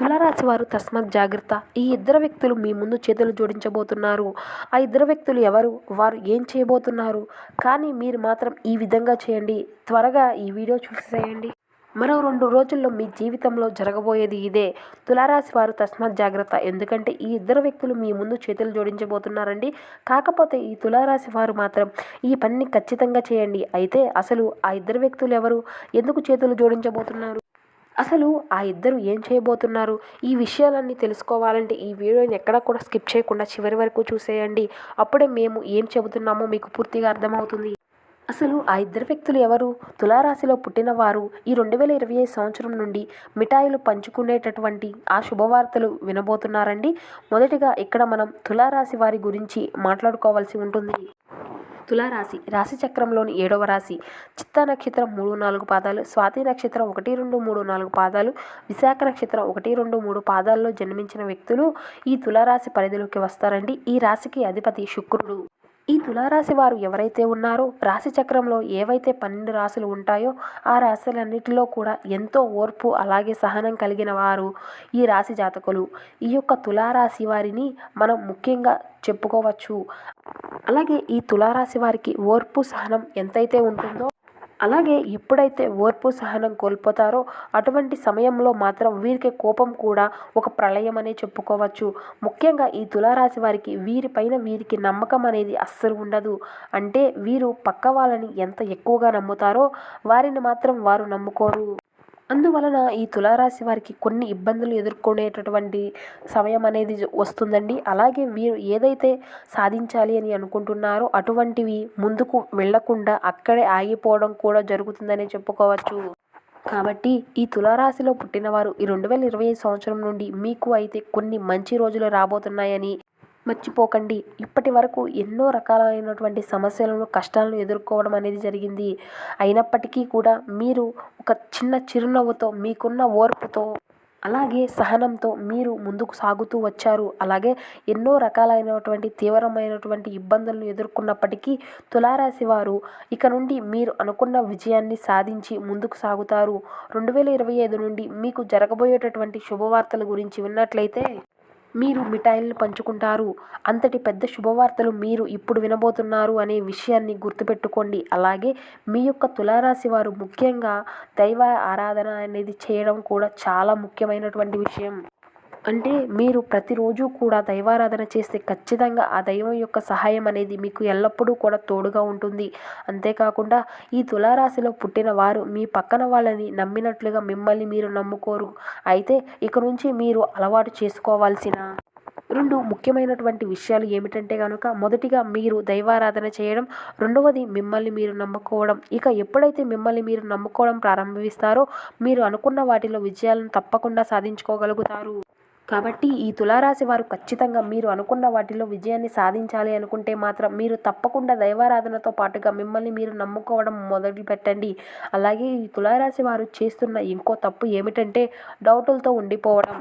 తులారాశి వారు తస్మత్ జాగ్రత్త. ఈ ఇద్దరు వ్యక్తులు మీ ముందు చేతులు జోడించబోతున్నారు. ఆ ఇద్దరు వ్యక్తులు ఎవరు? వారు ఏం చేయబోతున్నారు? కానీ మీరు మాత్రం ఈ విధంగా చేయండి. త్వరగా ఈ వీడియో చూసేయండి మరో రెండు రోజుల్లో మీ జీవితంలో జరగబోయేది ఇదే. తులారాశి వారు తస్మాత్ జాగ్రత్త. ఎందుకంటే ఈ ఇద్దరు వ్యక్తులు మీ ముందు చేతులు జోడించబోతున్నారండి. కాకపోతే ఈ తులారాశి వారు మాత్రం ఈ పనిని ఖచ్చితంగా చేయండి. అయితే అసలు ఆ ఇద్దరు వ్యక్తులు ఎవరు? ఎందుకు చేతులు జోడించబోతున్నారు? అసలు ఆ ఇద్దరు ఏం చేయబోతున్నారు? ఈ విషయాలన్నీ తెలుసుకోవాలంటే ఈ వీడియోని ఎక్కడ కూడా స్కిప్ చేయకుండా చివరి వరకు చూసేయండి. అప్పుడే మేము ఏం చెబుతున్నామో మీకు పూర్తిగా అర్థమవుతుంది. అసలు ఆ ఇద్దరు వ్యక్తులు ఎవరు? తులారాశిలో పుట్టిన వారు ఈ రెండు వేల ఇరవై ఐదు సంవత్సరం నుండి మిఠాయిలు పంచుకునేటటువంటి ఆ శుభవార్తలు వినబోతున్నారండి. మొదటిగా ఇక్కడ మనం తులారాశి వారి గురించి మాట్లాడుకోవాల్సి ఉంటుంది. తులారాశి. రాశి చక్రంలోని ఏడవ రాశి. చిత్తా నక్షత్రం మూడు నాలుగు పాదాలు స్వాతి నక్షత్రం ఒకటి రెండు మూడు నాలుగు పాదాలు విశాఖ నక్షత్రం ఒకటి రెండు మూడు పాదాల్లో జన్మించిన వ్యక్తులు ఈ తులారాశి పరిధిలోకి వస్తారండి. ఈ రాశికి అధిపతి శుక్రుడు. ఈ తులారాశి వారు ఎవరైతే ఉన్నారో రాశి చక్రంలో ఏవైతే పన్నెండు రాశులు ఉంటాయో ఆ రాశులన్నిటిలో కూడా ఎంతో ఓర్పు అలాగే సహనం కలిగిన వారు ఈ రాశి జాతకులు. ఈ యొక్క తులారాశి వారిని మనం ముఖ్యంగా చెప్పుకోవచ్చు. అలాగే ఈ తులారాశి వారికి ఓర్పు సహనం ఎంతైతే ఉంటుందో అలాగే ఎప్పుడైతే ఓర్పు సహనం కోల్పోతారో అటువంటి సమయంలో మాత్రం వీరికి కోపం కూడా ఒక ప్రళయం అనే చెప్పుకోవచ్చు. ముఖ్యంగా ఈ తులారాశి వారికి వీరిపైన వీరికి నమ్మకం అనేది అస్సలు ఉండదు. అంటే వీరు పక్క వాళ్ళని ఎంత ఎక్కువగా నమ్ముతారో వారిని మాత్రం వారు నమ్ముకోరు. అందువలన ఈ తులారాశి వారికి కొన్ని ఇబ్బందులు ఎదుర్కొనేటటువంటి సమయం అనేది వస్తుందండి. అలాగే వీరు ఏదైతే సాధించాలి అని అనుకుంటున్నారో అటువంటివి ముందుకు వెళ్ళకుండా అక్కడే ఆగిపోవడం కూడా జరుగుతుందని చెప్పుకోవచ్చు. కాబట్టి ఈ తులారాశిలో పుట్టినవారు ఈ రెండు వేల ఇరవై ఐదు సంవత్సరం నుండి మీకు అయితే కొన్ని మంచి రోజులు రాబోతున్నాయని మర్చిపోకండి. ఇప్పటి వరకు ఎన్నో రకాలైనటువంటి సమస్యలను కష్టాలను ఎదుర్కోవడం అనేది జరిగింది. అయినప్పటికీ కూడా మీరు ఒక చిన్న చిరునవ్వుతో మీకున్న ఓర్పుతో అలాగే సహనంతో మీరు ముందుకు సాగుతూ వచ్చారు. అలాగే ఎన్నో రకాలైనటువంటి తీవ్రమైనటువంటి ఇబ్బందులను ఎదుర్కొన్నప్పటికీ తులారాశి వారు ఇక నుండి మీరు అనుకున్న విజయాన్ని సాధించి ముందుకు సాగుతారు. రెండు వేల ఇరవై ఐదు నుండి మీకు జరగబోయేటటువంటి శుభవార్తల గురించి విన్నట్లయితే మీరు మిఠాయిలను పంచుకుంటారు. అంతటి పెద్ద శుభవార్తలు మీరు ఇప్పుడు వినబోతున్నారు అనే విషయాన్ని గుర్తుపెట్టుకోండి. అలాగే మీ యొక్క తులారాశి వారు ముఖ్యంగా దైవ ఆరాధన అనేది చేయడం కూడా చాలా ముఖ్యమైనటువంటి విషయం. అంటే మీరు ప్రతిరోజు కూడా దైవారాధన చేస్తే ఖచ్చితంగా ఆ దైవం యొక్క సహాయం అనేది మీకు ఎల్లప్పుడూ కూడా తోడుగా ఉంటుంది. అంతేకాకుండా ఈ తులారాశిలో పుట్టిన వారు మీ పక్కన వాళ్ళని నమ్మినట్లుగా మిమ్మల్ని మీరు నమ్ముకోరు. అయితే ఇక నుంచి మీరు అలవాటు చేసుకోవాల్సిన రెండు ముఖ్యమైనటువంటి విషయాలు ఏమిటంటే కనుక మొదటిగా మీరు దైవారాధన చేయడం రెండవది మిమ్మల్ని మీరు నమ్ముకోవడం. ఇక ఎప్పుడైతే మిమ్మల్ని మీరు నమ్ముకోవడం ప్రారంభిస్తారో మీరు అనుకున్న వాటిలో విజయాలను తప్పకుండా సాధించుకోగలుగుతారు. కాబట్టి ఈ తులారాశి వారు ఖచ్చితంగా మీరు అనుకున్న వాటిలో విజయాన్ని సాధించాలి అనుకుంటే మాత్రం మీరు తప్పకుండా దైవారాధనతో పాటుగా మిమ్మల్ని మీరు నమ్ముకోవడం మొదలు పెట్టండి. అలాగే ఈ తులారాశి వారు చేస్తున్న ఇంకో తప్పు ఏమిటంటే డౌటులతో ఉండిపోవడం.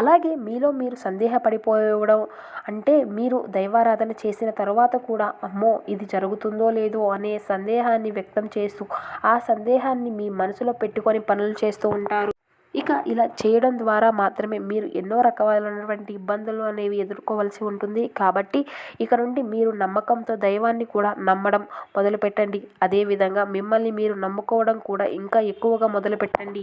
అలాగే మీలో మీరు సందేహపడిపోవడం అంటే మీరు దైవారాధన చేసిన తర్వాత కూడా అమ్మో ఇది జరుగుతుందో లేదో అనే సందేహాన్ని వ్యక్తం చేస్తూ ఆ సందేహాన్ని మీ మనసులో పెట్టుకొని పనులు చేస్తూ ఉంటారు. ఇక ఇలా చేయడం ద్వారా మాత్రమే మీరు ఎన్నో రకాలైనటువంటి ఇబ్బందులు అనేవి ఎదుర్కోవాల్సి ఉంటుంది. కాబట్టి ఇక నుండి మీరు నమ్మకంతో దైవాన్ని కూడా నమ్మడం మొదలుపెట్టండి. అదేవిధంగా మిమ్మల్ని మీరు నమ్ముకోవడం కూడా ఇంకా ఎక్కువగా మొదలుపెట్టండి.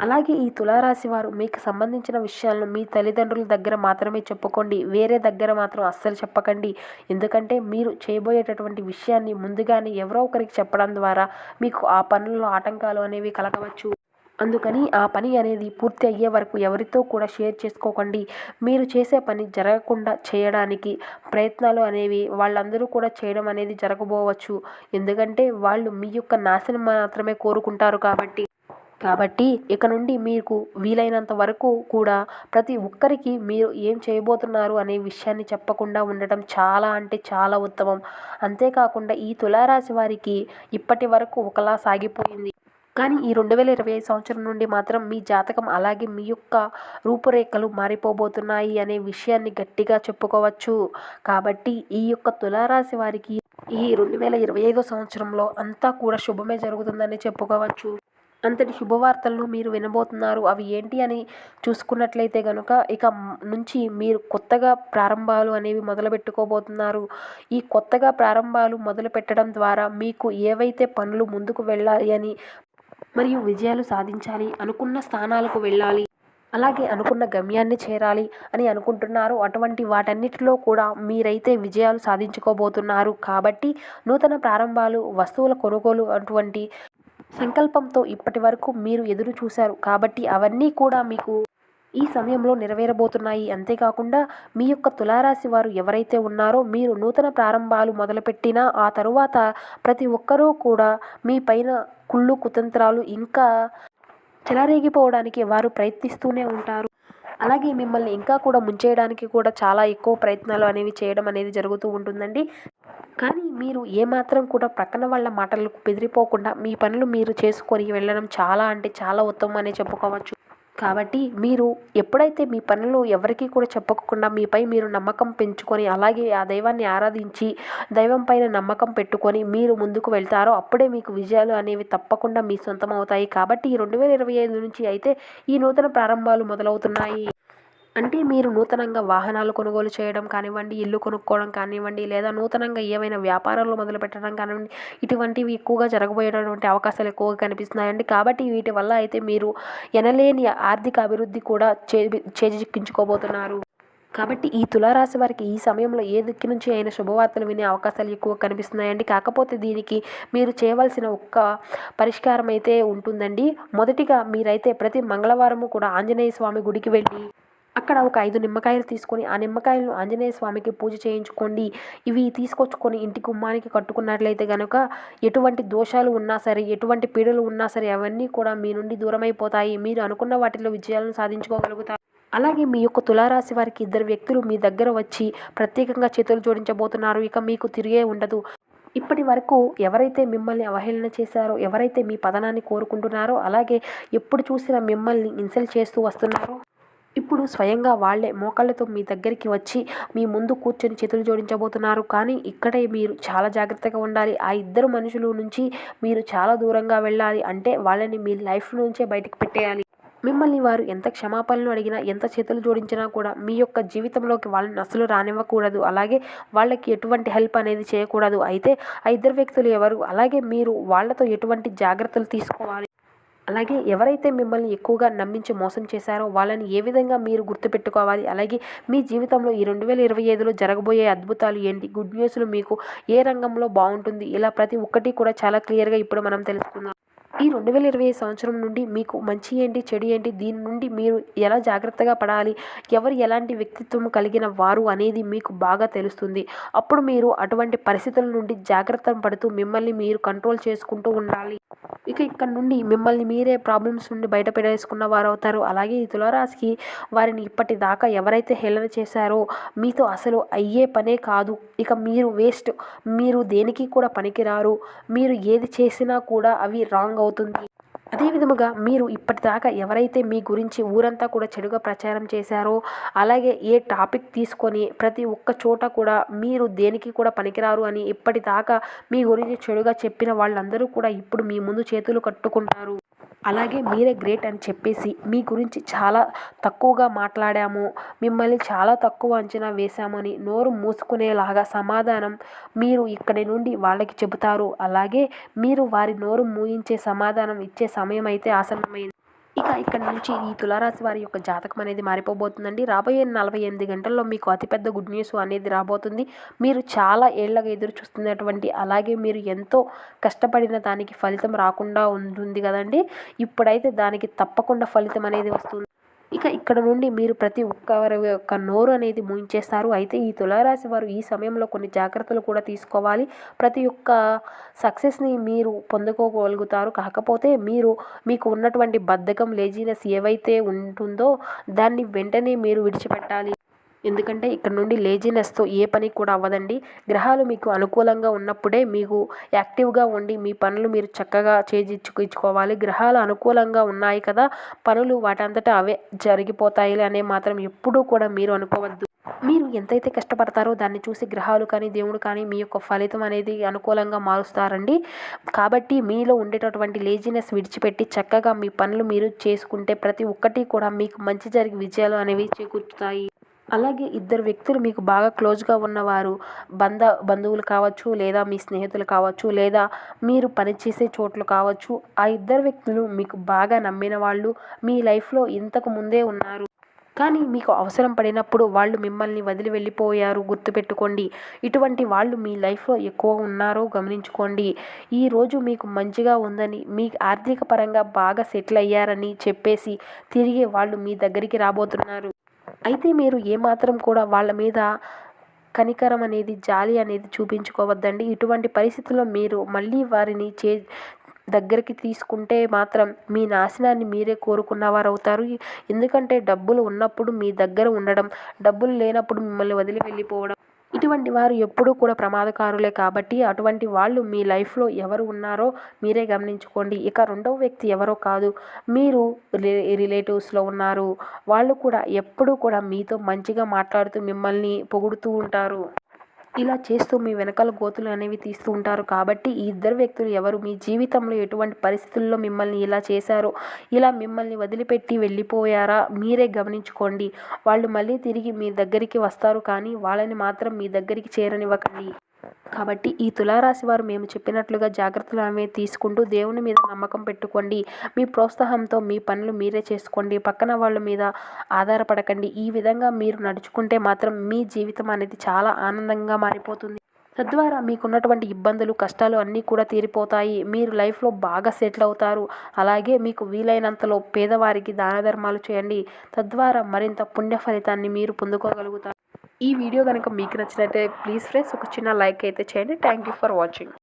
అలాగే ఈ తులారాశి వారు మీకు సంబంధించిన విషయాలను మీ తల్లిదండ్రుల దగ్గర మాత్రమే చెప్పుకోండి. వేరే దగ్గర మాత్రం అస్సలు చెప్పకండి. ఎందుకంటే మీరు చేయబోయేటటువంటి విషయాన్ని ముందుగానే ఎవరో ఒకరికి చెప్పడం ద్వారా మీకు ఆ పనుల్లో ఆటంకాలు అనేవి కలగవచ్చు. అందుకని ఆ పని అనేది పూర్తి అయ్యే వరకు ఎవరితో కూడా షేర్ చేసుకోకండి. మీరు చేసే పని జరగకుండా చేయడానికి ప్రయత్నాలు అనేవి వాళ్ళందరూ కూడా చేయడం అనేది జరగబోవచ్చు. ఎందుకంటే వాళ్ళు మీ యొక్క నాశనం మాత్రమే కోరుకుంటారు కాబట్టి. కాబట్టి ఇక నుండి మీకు వీలైనంత వరకు కూడా ప్రతి ఒక్కరికి మీరు ఏం చేయబోతున్నారు అనే విషయాన్ని చెప్పకుండా ఉండటం చాలా అంటే చాలా ఉత్తమం. అంతేకాకుండా ఈ తులారాశి వారికి ఇప్పటి వరకు ఒకలా సాగిపోయింది. కానీ ఈ రెండు వేల ఇరవై ఐదు సంవత్సరం నుండి మాత్రం మీ జాతకం అలాగే మీ యొక్క రూపురేఖలు మారిపోబోతున్నాయి అనే విషయాన్ని గట్టిగా చెప్పుకోవచ్చు. కాబట్టి ఈ యొక్క తులారాశి వారికి ఈ రెండు వేల ఇరవై ఐదో సంవత్సరంలో అంతా కూడా శుభమే జరుగుతుందని చెప్పుకోవచ్చు. అంతటి శుభవార్తలను మీరు వినబోతున్నారు. అవి ఏంటి అని చూసుకున్నట్లయితే కనుక ఇక నుంచి మీరు కొత్తగా ప్రారంభాలు అనేవి మొదలు పెట్టుకోబోతున్నారు ఈ కొత్తగా ప్రారంభాలు మొదలు పెట్టడం ద్వారా మీకు ఏవైతే పనులు ముందుకు వెళ్ళాలి అని మరియు విజయాలు సాధించాలి అనుకున్న స్థానాలకు వెళ్ళాలి అలాగే అనుకున్న గమ్యాన్ని చేరాలి అని అనుకుంటున్నారు. అటువంటి వాటన్నిటిలో కూడా మీరైతే విజయాలు సాధించుకోబోతున్నారు. కాబట్టి నూతన ప్రారంభాలు వస్తువుల కొనుగోలు అటువంటి సంకల్పంతో ఇప్పటి వరకు మీరు ఎదురు చూశారు కాబట్టి అవన్నీ కూడా మీకు ఈ సమయంలో నెరవేరబోతున్నాయి. అంతేకాకుండా మీ యొక్క తులారాశి వారు ఎవరైతే ఉన్నారో మీరు నూతన ప్రారంభాలు మొదలుపెట్టినా ఆ తరువాత ప్రతి ఒక్కరూ కూడా మీ పైన కుళ్ళు కుతంత్రాలు ఇంకా చెలరేగిపోవడానికి వారు ప్రయత్నిస్తూనే ఉంటారు. అలాగే మిమ్మల్ని ఇంకా కూడా ముంచేయడానికి కూడా చాలా ఎక్కువ ప్రయత్నాలు అనేవి చేయడం అనేది జరుగుతూ ఉంటుందండి. కానీ మీరు ఏమాత్రం కూడా ప్రక్కన వాళ్ళ మాటలకు బెదిరిపోకుండా మీ పనులు మీరు చేసుకొని వెళ్ళడం చాలా అంటే చాలా ఉత్తమం అనే చెప్పుకోవచ్చు. కాబట్టి మీరు ఎప్పుడైతే మీ పనులు ఎవరికీ కూడా చెప్పకుండా మీపై మీరు నమ్మకం పెంచుకొని అలాగే ఆ దైవాన్ని ఆరాధించి దైవం పైన నమ్మకం పెట్టుకొని మీరు ముందుకు వెళ్తారో అప్పుడే మీకు విజయాలు అనేవి తప్పకుండా మీ సొంతం అవుతాయి. కాబట్టి ఈ రెండు వేల ఇరవై ఐదు నుంచి అయితే ఈ నూతన ప్రారంభాలు మొదలవుతున్నాయి. అంటే మీరు నూతనంగా వాహనాలు కొనుగోలు చేయడం కానివ్వండి ఇల్లు కొనుక్కోవడం కానివ్వండి లేదా నూతనంగా ఏవైనా వ్యాపారాలు మొదలు పెట్టడం కానివ్వండి ఇటువంటివి ఎక్కువగా జరగబోయేటటువంటి అవకాశాలు ఎక్కువగా కనిపిస్తున్నాయండి. కాబట్టి వీటి వల్ల అయితే మీరు ఎనలేని ఆర్థిక అభివృద్ధి కూడా చే చేజిక్కించుకోబోతున్నారు. కాబట్టి ఈ తులారాశి వారికి ఈ సమయంలో ఏ దిక్కు నుంచి అయిన శుభవార్తలు వినే అవకాశాలు ఎక్కువ కనిపిస్తున్నాయండి. కాకపోతే దీనికి మీరు చేయవలసిన ఒక్క పరిష్కారం అయితే ఉంటుందండి. మొదటిగా మీరైతే ప్రతి మంగళవారము కూడా ఆంజనేయ స్వామి గుడికి వెళ్ళి అక్కడ ఒక ఐదు నిమ్మకాయలు తీసుకొని ఆ నిమ్మకాయలను ఆంజనేయ స్వామికి పూజ చేయించుకోండి. ఇవి తీసుకొచ్చుకొని ఇంటి గుమ్మానికి కట్టుకున్నట్లయితే కనుక ఎటువంటి దోషాలు ఉన్నా సరే ఎటువంటి పీడలు ఉన్నా సరే అవన్నీ కూడా మీ నుండి దూరమైపోతాయి. మీరు అనుకున్న వాటిలో విజయాలను సాధించుకోగలుగుతారు. అలాగే మీ యొక్క తులారాశి వారికి ఇద్దరు వ్యక్తులు మీ దగ్గర వచ్చి ప్రత్యేకంగా చేతులు జోడించబోతున్నారు. ఇక మీకు తిరిగే ఉండదు. ఇప్పటి వరకు ఎవరైతే మిమ్మల్ని అవహేళన చేశారో ఎవరైతే మీ పతనాన్ని కోరుకుంటున్నారో అలాగే ఎప్పుడు చూసినా మిమ్మల్ని ఇన్సల్ట్ చేస్తూ వస్తున్నారో. ఇప్పుడు స్వయంగా వాళ్ళే మోకాళ్ళతో మీ దగ్గరికి వచ్చి మీ ముందు కూర్చొని చేతులు జోడించబోతున్నారు. కానీ ఇక్కడే మీరు చాలా జాగ్రత్తగా ఉండాలి. ఆ ఇద్దరు మనుషుల నుంచి మీరు చాలా దూరంగా వెళ్ళాలి. అంటే వాళ్ళని మీ లైఫ్ నుంచే బయటకు పెట్టేయాలి. మిమ్మల్ని వారు ఎంత క్షమాపణలు అడిగినా ఎంత చేతులు జోడించినా కూడా మీ యొక్క జీవితంలోకి వాళ్ళని అసలు రానివ్వకూడదు. అలాగే వాళ్ళకి ఎటువంటి హెల్ప్ అనేది చేయకూడదు. అయితే ఆ ఇద్దరు వ్యక్తులు ఎవరు? అలాగే మీరు వాళ్ళతో ఎటువంటి జాగ్రత్తలు తీసుకోవాలి? అలాగే ఎవరైతే మిమ్మల్ని ఎక్కువగా నమ్మించి మోసం చేశారో వాళ్ళని ఏ విధంగా మీరు గుర్తుపెట్టుకోవాలి? అలాగే మీ జీవితంలో ఈ రెండు వేల ఇరవై ఐదులో జరగబోయే అద్భుతాలు ఏంటి? గుడ్ న్యూస్లు మీకు ఏ రంగంలో బాగుంటుంది? ఇలా ప్రతి ఒక్కటి కూడా చాలా క్లియర్గా ఇప్పుడు మనం తెలుసుకుందాం. ఈ రెండు వేల ఇరవై సంవత్సరం నుండి మీకు మంచి ఏంటి చెడు ఏంటి దీని నుండి మీరు ఎలా జాగ్రత్తగా పడాలి ఎవరు ఎలాంటి వ్యక్తిత్వం కలిగిన వారు అనేది మీకు బాగా తెలుస్తుంది. అప్పుడు మీరు అటువంటి పరిస్థితుల నుండి జాగ్రత్త పడుతూ మిమ్మల్ని మీరు కంట్రోల్ చేసుకుంటూ ఉండాలి. ఇక ఇక్కడ నుండి మిమ్మల్ని మీరే ప్రాబ్లమ్స్ నుండి బయటపడేసుకున్న వారు అవుతారు. అలాగే ఈ తులారాశికి వారిని ఇప్పటిదాకా ఎవరైతే హేళన చేశారో మీతో అసలు అయ్యే పనే కాదు. ఇక మీరు వేస్ట్ మీరు దేనికి కూడా పనికిరారు. మీరు ఏది చేసినా కూడా అవి రాంగ్ అవుతుంది అదేవిధముగా మీరు ఇప్పటిదాకా ఎవరైతే మీ గురించి ఊరంతా కూడా చెడుగా ప్రచారం చేశారో అలాగే ఏ టాపిక్ తీసుకొని ప్రతి ఒక్క చోట కూడా మీరు దేనికి కూడా పనికిరారు అని ఇప్పటిదాకా మీ గురించి చెడుగా చెప్పిన వాళ్ళందరూ కూడా ఇప్పుడు మీ ముందు చేతులు కట్టుకుంటారు. అలాగే మీరే గ్రేట్ అని చెప్పేసి మీ గురించి చాలా తక్కువగా మాట్లాడాము. మిమ్మల్ని చాలా తక్కువ అంచనా వేశామని నోరు మూసుకునేలాగా సమాధానం మీరు ఇక్కడి నుండి వాళ్ళకి చెబుతారు. అలాగే మీరు వారి నోరు మూయించే సమాధానం ఇచ్చే సమయం అయితే ఆసన్నమైంది. ఇక ఇక్కడ నుంచి ఈ తులారాశి వారి యొక్క జాతకం అనేది మారిపోబోతుందండి. రాబోయే నలభై ఎనిమిది గంటల్లో మీకు అతిపెద్ద గుడ్ న్యూస్ అనేది రాబోతుంది. మీరు చాలా ఏళ్ళగా ఎదురు చూస్తున్నటువంటి అలాగే మీరు ఎంతో కష్టపడిన దానికి ఫలితం రాకుండా ఉంటుంది కదండి. ఇప్పుడైతే దానికి తప్పకుండా ఫలితం అనేది వస్తుంది. ఇక ఇక్కడ నుండి మీరు ప్రతి ఒక్కరి యొక్క నోరు అనేది మూయించేస్తారు. అయితే ఈ తులారాశి వారు ఈ సమయంలో కొన్ని జాగ్రత్తలు కూడా తీసుకోవాలి. ప్రతి ఒక్క సక్సెస్ని మీరు పొందుకోగలుగుతారు. కాకపోతే మీరు మీకు ఉన్నటువంటి బద్ధకం లేజినెస్ ఏవైతే ఉంటుందో దాన్ని వెంటనే మీరు విడిచిపెట్టాలి. ఎందుకంటే ఇక్కడ నుండి లేజినెస్తో ఏ పని కూడా అవ్వదండి. గ్రహాలు మీకు అనుకూలంగా ఉన్నప్పుడే మీకు యాక్టివ్గా ఉండి మీ పనులు మీరు చక్కగా చేజిచ్చుకోవాలి. గ్రహాలు అనుకూలంగా ఉన్నాయి కదా పనులు వాటంతటా అవే జరిగిపోతాయి అనే మాత్రం ఎప్పుడూ కూడా మీరు అనుకోవద్దు. మీరు ఎంతైతే కష్టపడతారో దాన్ని చూసి గ్రహాలు కానీ దేవుడు కానీ మీ యొక్క ఫలితం అనేది అనుకూలంగా మారుస్తారండి. కాబట్టి మీలో ఉండేటటువంటి లేజినెస్ విడిచిపెట్టి చక్కగా మీ పనులు మీరు చేసుకుంటే ప్రతి ఒక్కటి కూడా మీకు మంచి జరిగి విజయాలు అనేవి చేకూర్చుతాయి అలాగే ఇద్దరు వ్యక్తులు మీకు బాగా క్లోజ్గా ఉన్నవారు బంధ బంధువులు కావచ్చు లేదా మీ స్నేహితులు కావచ్చు లేదా మీరు పనిచేసే చోట్లు కావచ్చు ఆ ఇద్దరు వ్యక్తులు మీకు బాగా నమ్మిన వాళ్ళు మీ లైఫ్లో ఇంతకు ముందే ఉన్నారు. కానీ మీకు అవసరం పడినప్పుడు వాళ్ళు మిమ్మల్ని వదిలి వెళ్ళిపోయారు గుర్తుపెట్టుకోండి. ఇటువంటి వాళ్ళు మీ లైఫ్లో ఎక్కువ ఉన్నారో గమనించుకోండి. ఈరోజు మీకు మంచిగా ఉందని మీ ఆర్థిక పరంగా బాగా సెటిల్ అయ్యారని చెప్పేసి తిరిగి వాళ్ళు మీ దగ్గరికి రాబోతున్నారు. అయితే మీరు ఏమాత్రం కూడా వాళ్ళ మీద కనికరం అనేది జాలి అనేది చూపించుకోవద్దండి. ఇటువంటి పరిస్థితుల్లో మీరు మళ్ళీ వారిని చే దగ్గరికి తీసుకుంటే మాత్రం మీ నాశనాన్ని మీరే కోరుకున్నవారు అవుతారు ఎందుకంటే డబ్బులు ఉన్నప్పుడు మీ దగ్గర ఉండడం డబ్బులు లేనప్పుడు మిమ్మల్ని వదిలి వెళ్ళిపోవడం ఇటువంటి వారు ఎప్పుడూ కూడా ప్రమాదకారులే కాబట్టి అటువంటి వాళ్ళు మీ లైఫ్లో ఎవరు ఉన్నారో మీరే గమనించుకోండి. ఇక రెండవ వ్యక్తి ఎవరో కాదు. మీరు రిలేటివ్స్లో ఉన్నారు. వాళ్ళు కూడా ఎప్పుడూ కూడా మీతో మంచిగా మాట్లాడుతూ మిమ్మల్ని పొగుడుతూ ఉంటారు. ఇలా చేస్తూ మీ వెనకాల గోతులు అనేవి తీస్తూ ఉంటారు. కాబట్టి ఈ ఇద్దరు వ్యక్తులు ఎవరు? మీ జీవితంలో ఎటువంటి పరిస్థితుల్లో మిమ్మల్ని ఇలా చేశారో? ఇలా మిమ్మల్ని వదిలిపెట్టి వెళ్ళిపోయారా? మీరే గమనించుకోండి. వాళ్ళు మళ్ళీ తిరిగి మీ దగ్గరికి వస్తారు కానీ వాళ్ళని మాత్రం మీ దగ్గరికి చేరనివ్వకండి. కాబట్టి ఈ తులారాశి వారు మేము చెప్పినట్లుగా జాగ్రత్తలు అనేవి తీసుకుంటూ దేవుని మీద నమ్మకం పెట్టుకోండి. మీ ప్రోత్సాహంతో మీ పనులు మీరే చేసుకోండి. పక్కన వాళ్ళ మీద ఆధారపడకండి. ఈ విధంగా మీరు నడుచుకుంటే మాత్రం మీ జీవితం అనేది చాలా ఆనందంగా మారిపోతుంది. తద్వారా మీకున్నటువంటి ఇబ్బందులు కష్టాలు అన్నీ కూడా తీరిపోతాయి. మీరు లైఫ్లో బాగా సెటిల్ అవుతారు. అలాగే మీకు వీలైనంతలో పేదవారికి దాన ధర్మాలు చేయండి. తద్వారా మరింత పుణ్య ఫలితాన్ని మీరు పొందుకోగలుగుతారు. ఈ వీడియో కనుక మీకు నచ్చినట్లయితే ప్లీజ్ ఫ్రెండ్స్ ఒక చిన్న లైక్ అయితే చేయండి. Thank you for watching